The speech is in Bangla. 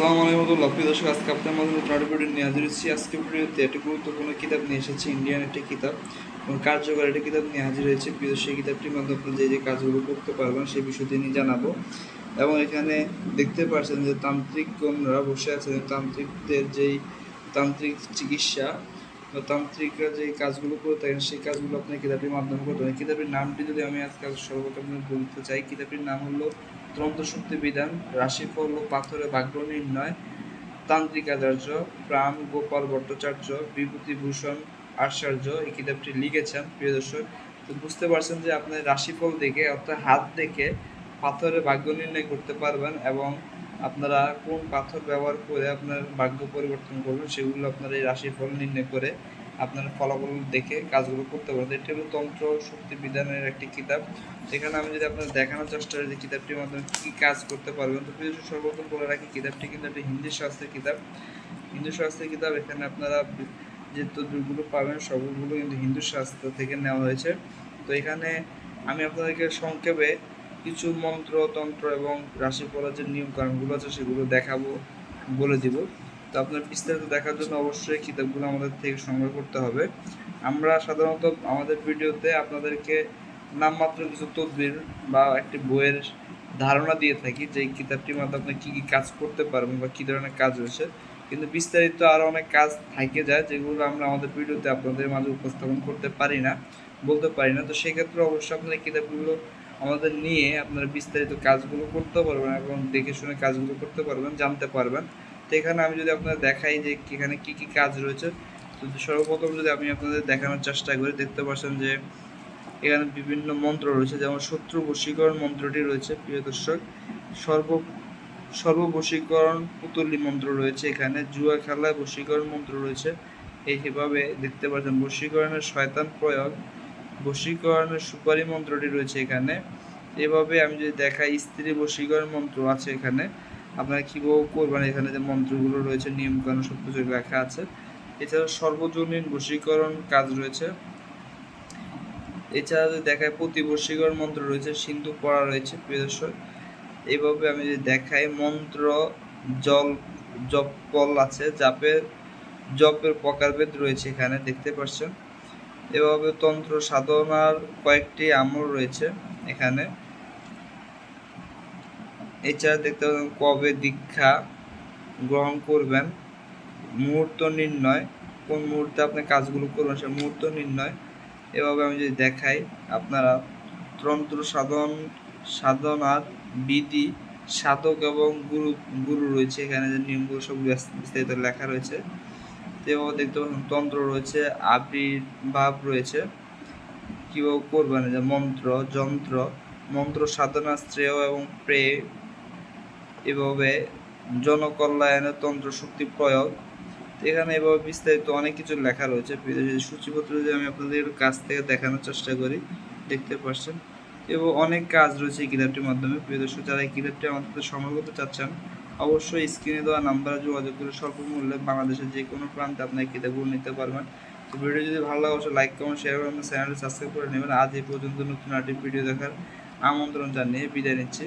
আসসালামু আলাইকুম প্রিয় দর্শক, আজকে আপনার মধ্যে নতুন ভিডিও নিয়ে হাজির হচ্ছি। আজকে ভিডিওতে একটি গুরুত্বপূর্ণ কিতাব নিয়ে এসেছি ইন্ডিয়ান একটি কিতাব এবং কার্যকর একটি কিতাব নিয়ে হাজির হয়েছে। প্রিয় সেই কিতাবটির মাধ্যমে আপনি যে যে কাজগুলো করতে পারবেন সেই বিষয়টি নিয়ে জানাব। এবং এখানে দেখতে পাচ্ছেন যে তান্ত্রিকগণরা বসে আছেন। তান্ত্রিকদের যেই তান্ত্রিক চিকিৎসা বা তান্ত্রিকরা যে কাজগুলো করে থাকেন, সেই কাজগুলো আপনি কিতাবটির মাধ্যমে করতে পারেন। কিতাবের নামটি যদি আমি আজকে সর্বপ্রথম বলতে চাই, কিতাবটির নাম হলো তন্ত্রশক্তি বিধান রাশিফল ও পাথরে ভাগ্য নির্ণয় তান্ত্রিকাচার্য প্রাণ গোপাল ভট্টাচার্য, বিভূতিভূষণ আচার্য এই কিতাবটি লিখেছেন, প্রিয় দর্শক। তো বুঝতে পারছেন যে আপনার রাশিফল দেখে অর্থাৎ হাত দেখে পাথরে ভাগ্য নির্ণয় করতে পারবেন এবং আপনারা কোন পাথর ব্যবহার করে আপনার ভাগ্য পরিবর্তন করবেন সেগুলো আপনার এই রাশিফল নির্ণয় করে আপনার ফলাফল দেখে কাজগুলো করতে পারবেন। এটি হলো তন্ত্র শক্তি বিধানের একটি কিতাব। এখানে আমি যদি আপনার দেখানোর চেষ্টা করি যে কিতাবটির মাধ্যমে কী কাজ করতে পারবেন, তো প্রিয় সর্বপ্রথম বলে রাখি, কিতাবটি কিন্তু একটি হিন্দি শাস্ত্রের কিতাব। হিন্দু শাস্ত্রের কিতাব, এখানে আপনারা যে তদ্বিরগুলো পাবেন, সবগুলো কিন্তু হিন্দু শাস্ত্র থেকে নেওয়া হয়েছে। তো এখানে আমি আপনাদেরকে সংক্ষেপে কিছু মন্ত্র, তন্ত্র এবং রাশি রাশিফলের যে নিয়ম কানুনগুলো আছে, সেগুলো দেখাবো, বলে দিব। তো আপনার বিস্তারিত দেখার জন্য অবশ্যই কিতাবগুলো আমাদের থেকে সংগ্রহ করতে হবে। আমরা সাধারণত আমাদের ভিডিওতে আপনাদেরকে নামমাত্র কিছু তদবির বা একটি বইয়ের ধারণা দিয়ে থাকি যে কিতাবটির মাধ্যমে আপনি কী কী কাজ করতে পারবেন বা কী ধরনের কাজ রয়েছে। কিন্তু বিস্তারিত আরও অনেক কাজ থাকে যায়, যেগুলো আমরা আমাদের ভিডিওতে আপনাদের মাঝে উপস্থাপন করতে পারি না, বলতে পারি না। তো সেক্ষেত্রে অবশ্যই আপনার কিতাবগুলো আমাদের নিয়ে আপনারা বিস্তারিত কাজগুলো করতে পারবেন এবং দেখে শুনে কাজগুলো করতে পারবেন, জানতে পারবেন। তো এখানে আমি যদি আপনাদের দেখাই যে এখানে কী কী কাজ রয়েছে, তো সর্বপ্রথম যদি আমি আপনাদের দেখানোর চেষ্টা করি, দেখতে পাচ্ছেন যে এখানে বিভিন্ন মন্ত্র রয়েছে, যেমন শত্রু বশীকরণ মন্ত্রটি রয়েছে, প্রিয় দর্শক। সর্ব, সর্ববশীকরণ পুতুলি মন্ত্র রয়েছে এখানে, জুয়া খেলায় বশীকরণ মন্ত্র রয়েছে। এইভাবে দেখতে পাচ্ছেন বশীকরণের শয়তান প্রয়োগ, বশীকরণের সুপারি মন্ত্রটি রয়েছে এখানে। এভাবে আমি যদি দেখাই স্ত্রী বশীকরণ মন্ত্র আছে এখানে আপনারা কীভাবে করবেন? এখানে যে মন্ত্রগুলো রয়েছে, নিয়মকানুন সব কিছু লেখা আছে। এছাড়া সর্বজনীন বশীকরণ কাজ রয়েছে। এছাড়া যদি দেখায় প্রতি বশীকরণ মন্ত্র রয়েছে, সিন্ধু পড়া রয়েছে, প্রিয় দর্শক। এইভাবে আমি যদি দেখাই, মন্ত্র, জল জপল আছে, জাপের, জপের প্রকারভেদ রয়েছে এখানে, দেখতে পাচ্ছেন। এভাবে তন্ত্র সাধনার কয়েকটি আমল রয়েছে এখানে। এছাড়া দেখতে পাবেন কবে দীক্ষা গ্রহণ করবেন। মুহূর্ত নির্ণয়, কোন মুহূর্তে আপনি কাজগুলো করবেন সে মুহূর্ত নির্ণয়। এভাবে আমি যদি দেখাই, আপনারা তন্ত্র সাধন, সাধনার বিধি, সাধক এবং গুরু গুরু রয়েছে। এখানে যে নিয়মগুলো সব বিস্তারিত লেখা রয়েছে। এভাবে দেখতে পাচ্ছেন তন্ত্র রয়েছে আবির্ভাব রয়েছে। কীভাবে করবেন? যে মন্ত্র, যন্ত্র, মন্ত্র সাধনা শ্রেয় এবং প্রে এভাবে জনকল্যাণের তন্ত্র শক্তি প্রয়োগ এখানে এভাবে বিস্তারিত অনেক কিছু লেখা রয়েছে। সূচিপত্র যদি আমি আপনাদের কাছ থেকে দেখানোর চেষ্টা করি, দেখতে পাচ্ছেন এবং অনেক কাজ রয়েছে এই কিতাবটির মাধ্যমে। প্রিয় দর্শক, যারা এই কিতাবটি আমাদের সংগ্রহ করতে চাচ্ছেন, অবশ্যই স্ক্রিনে দেওয়া নাম্বারে যোগাযোগ করে স্বল্প মূল্যে বাংলাদেশের যে কোনো প্রান্তে আপনার কিতাবগুলো নিতে পারবেন। তো ভিডিও যদি ভালো লাগে, অবশ্যই লাইক কমেন্ট শেয়ার করবেন চ্যানেলটি সাবস্ক্রাইব করে নেবেন। আজ এই পর্যন্ত নতুন আরেকটি ভিডিও দেখার আমন্ত্রণ জানিয়ে বিদায় নিচ্ছি।